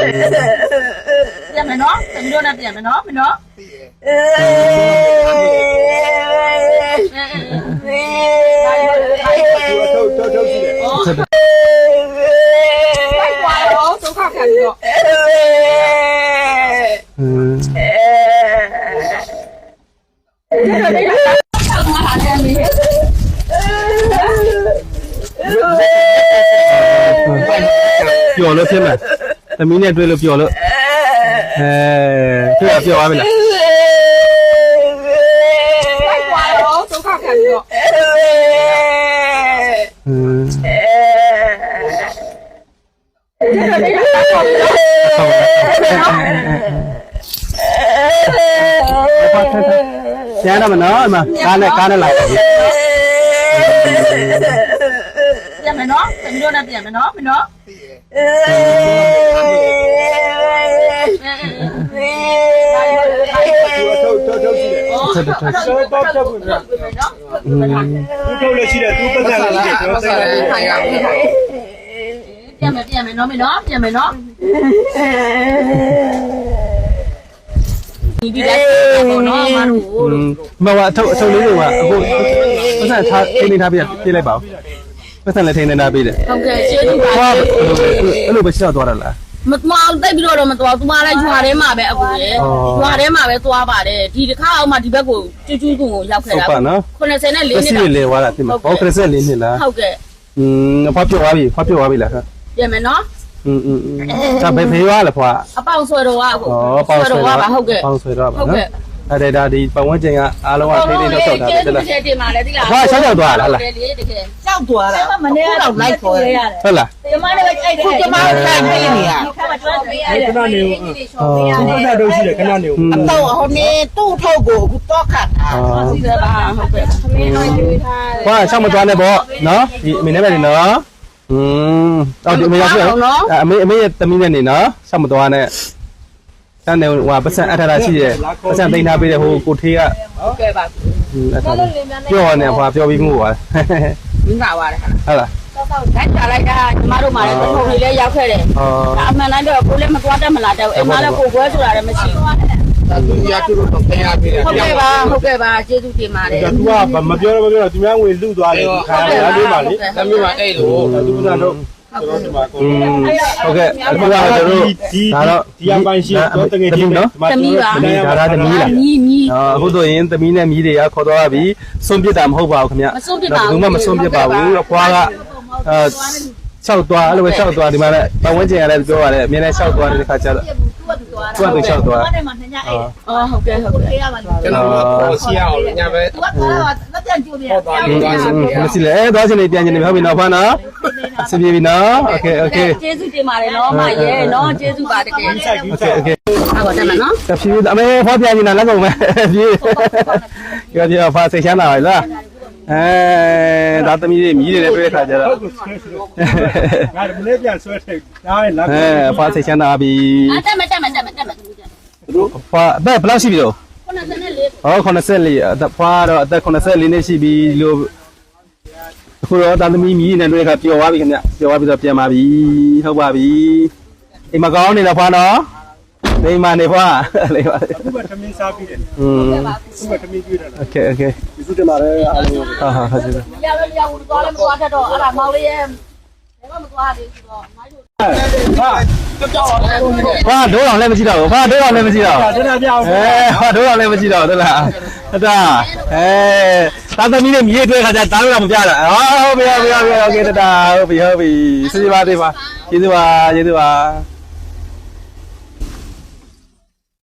ပြန်မယ်နော်သမီးတို့နဲ့ပြန်မယ်နော်မင်းနော်ထုတ်ထုတ်ထုတ်ကြည့်တယ်လိုက်သွားတော့ဒုက္ခခံပြီးတော့อืมပျော်လို့ဖြစ်မယ် သမီးနဲ့တွေ့လို့ပျော်လို့အဲတွေ့ရပျော်သွားပြီလားလိုက်သွားတော့ဒုက္ခခံပြီးတော့อืมကျန်တော့မနော်အမကားနဲ့ကားနဲ့လာပြီပြန် မယ်နော်တမီးတို့နဲ့ပြန်မယ်နော်မင်းနော်အေးထုတ်ထုတ်ထုတ်ကြည့်တယ်တော့တော့ချက်ပွင့်နော်သူထုတ်လို့ရှိတယ်သူပတ်စံလို့ရှိတယ်ကျွန်တော်စိတ်လိုက်ပြန်မယ်ပြန်မယ်နော်မင်းနော်ပြန်မယ်နော်ဒီဒီလက်ပေါ့နော်မတို့မဟုတ်အထုပ်အထုပ်လေးတွေကအခုပတ်စံထားနေထားပြပြလိုက်ပါဦး ပတ်စံလည်းထိနေထားပေးတယ် ဟုတ်ကဲ့ကျေးဇူးပါ ဟောအဲ့လိုပဲရှောက်သွားတယ်လား မတော်တိတ်ပြီးတော့မတော်သူမလည်းရွာထဲမှာပဲအခုလေရွာထဲမှာပဲသွားပါတယ်ဒီတစ်ခါအောင်မှဒီဘက်ကိုကျွတ်ကျွတ်ကိုရောက်ခဲ့ ဟုတ် တာ ပါနော် 94နဲ့ ပ 4 စ္စ နှစ် ည်းတွေလဲသွားတာတင်မဘောကရဆက်လေးနှစ်လား ဟုတ်ကဲ့ อืมအဖွားပြောသွားပြီဖွားပြောသွားပြီလားဟုတ် ပြန်မယ်နော် อืมอืมဒါဘယ်ဖေးသွားလဲဖွား အပေါင်ဆွဲတော်ကအခု ဩပေါင်းဆွဲ တော်က တော့ ပါဟုတ်ကဲ့ ပေါင်းဆွဲတော့ပါ ဟုတ် နော် ကဲ့ အဲ့ဒါဒါဒီပတ်ဝန်းကျင်ကအားလုံးကထိထိတော့ရှောက်တာကျေးတဇူးလားတင်ပါလေဒီလားအဖွားရှောက်ရောက်သွားလားလားတကယ်လေတကယ်ကြောက်သွားတာမနေ့ကတော့လိုက်ခေါ်ရရတယ်ဟုတ်လားကျမလည်းအဲ့ဒါကျမထိုင်နေနေရခါမှတွန်းပေးရခဏနေဦးဩသူပတ်သက်လို့ရှိတယ်ခဏနေဦးတော့ဟိုနေတူ့ထုတ်ကိုအခုတော့ခတ်တာဩစီးပါဟုတ်ကဲ့သမီးတို့ရွေးထားဖွားရှောက်မသွားနဲ့ပေါ့နော်ဒီအမေနဲ့ပဲနေနော်อืมတော့ဒီအမေရောက်ပြီအမေအမေရဲ့သမီးနဲ့နေနော်ရှောက်မသွားနဲ့ တန်းနေဟိုပတ်စံအထက်တာရှိတယ်ပတ်စံသိမ်းထားပေးတယ်ဟိုကိုထေးကဟုတ်ကဲ့ပါอืมအဲ့ဒါပြောနေဟွာပြောပြီးမှုပါမင်းပါပါတယ်ဟာဟုတ်လားလက်ချလိုက်တာကျမတို့မှလည်းပုံလေးလည်းရောက်ခဲ့တယ်အော်ဒါအမှန်တိုင်းတော့ကိုလည်းမသွားတတ်မလားတဲ့အိမ်မလည်းကိုကွဲဆိုတာလည်းမရှိဘူးသူရသူတို့တော့ပြန်ရပြီဟုတ်ကဲ့ပါဟုတ်ကဲ့ပါကျေးဇူးတင်ပါတယ်ဒါသူကမပြောတော့မပြောတော့သူများငွေလူသွားတယ်ခါရလေးပါလေသမီးမအဲ့လိုသူကတော့ ကျွန်တော်ဒီမှာကိုอืมဟုတ်ကဲ့အခုကတော့ကျွန်တော်တို့ဒီဒါတော့ဒီအပိုင်းရှိတော့တကယ်ကြီးနော်သမီးပါဒါဒါသမီးလားမြည်မြည်အော်အခုဆိုရင်သမီးနဲ့မြည်တွေကခေါ်တော့ပြီစွန့်ပစ်တာမဟုတ်ပါဘူးခင်ဗျမစွန့်ပစ်ပါဘူးဘယ်သူမှမစွန့်ပစ်ပါဘူးအဖွားကအဲလျှောက်သွားအဲ့လိုပဲလျှောက်သွားဒီမှာလည်းပတ်ဝန်းကျင်ကလည်းပြောရတယ်အမြဲတမ်းလျှောက်သွားတဲ့ခါကျတော့သူကသူလျှောက်သွားအော်အော်ဟုတ်ကဲ့ဟုတ်ကဲ့ကျွန်တော်ပေါ်စီအောင်ညပဲလက်ပြန်ကြည့်ပြဟောသွားလို့သွားစင်ပြမရှိလေအဲသွားချင်နေပြန်ချင်နေပြီဟုတ်ပြီနော်ဖာနော် အဆင်ပြေပြီနော်โอเคโอเค ကျေးဇူးတင်ပါတယ်နော်မရဲ့နော်ကျေးဇူးပါတကယ် ဒီဆိုင်ဒီ โอเค ဆိုင် โอเค ဟုတ်တယ်မနော် တဖြည်းအမေဟောပြန်နေတာလက်ကုန်မယ်ပြေးကြောကြောဖာစိတ်ချမ်းသာပါလားအဲဒါသမီးတွေမြည်တွေတွေ့တဲ့ခါကျတော့ ငါမနေ့ပြန်ဆွဲထိတ်ဒါရဲ့လက် အဲဖာစိတ်ချမ်းသာပြီ အတက်မတက်မတက်မတက်မတက် ဖာအသက်ဘယ်လောက်ရှိပြီတော့ 94 ဟော84အသက်ဖာတော့အသက်84နှစ်ရှိပြီလို့ အခုတော့တာသမီးမြည်နေတွေ့တဲ့ခါပျော်သွားပြီခင်ဗျပျော်သွားပြီးတော့ပြန်ပါပြီဟုတ်ပါပြီအိမ်မကောင်းနေတော့ဖာနော်နေမနေဖာလေးပါ သူကသမင်းစားပြီးတယ် อืม သူကသမင်းကျွေးတယ် โอเคโอเค ဒီစုတင်ပါတယ်အားလုံး ဟာဟာဟာကျေးဇူး ရရရဦးသွားလည်းမသွားတတ်တော့အဲ့ဒါမောင်လေးရဲ့ဘာမှမသွားသေးဘူးတော့မိုင်းတို့ ဟာ ဟာဒိုးအောင်လည်းမကြည့်တော့ဘူးဟာဒိုးအောင်လည်းမကြည့်တော့ ဒါတင်ပြအောင် အဲဟာဒိုးအောင်လည်းမကြည့်တော့ဟုတ်လားဟတာအဲ တာသမီးနဲ့မြေတွေ့ခါကျတားလို့တော့မပြတာဟောဟုတ်ပြီဟုတ်ပြီဟုတ်ပြီโอเคတတာဟုတ်ပြီဟုတ်ပြီစီစီပါသေးပါကျေးဇူးပါကျေးဇူးပါ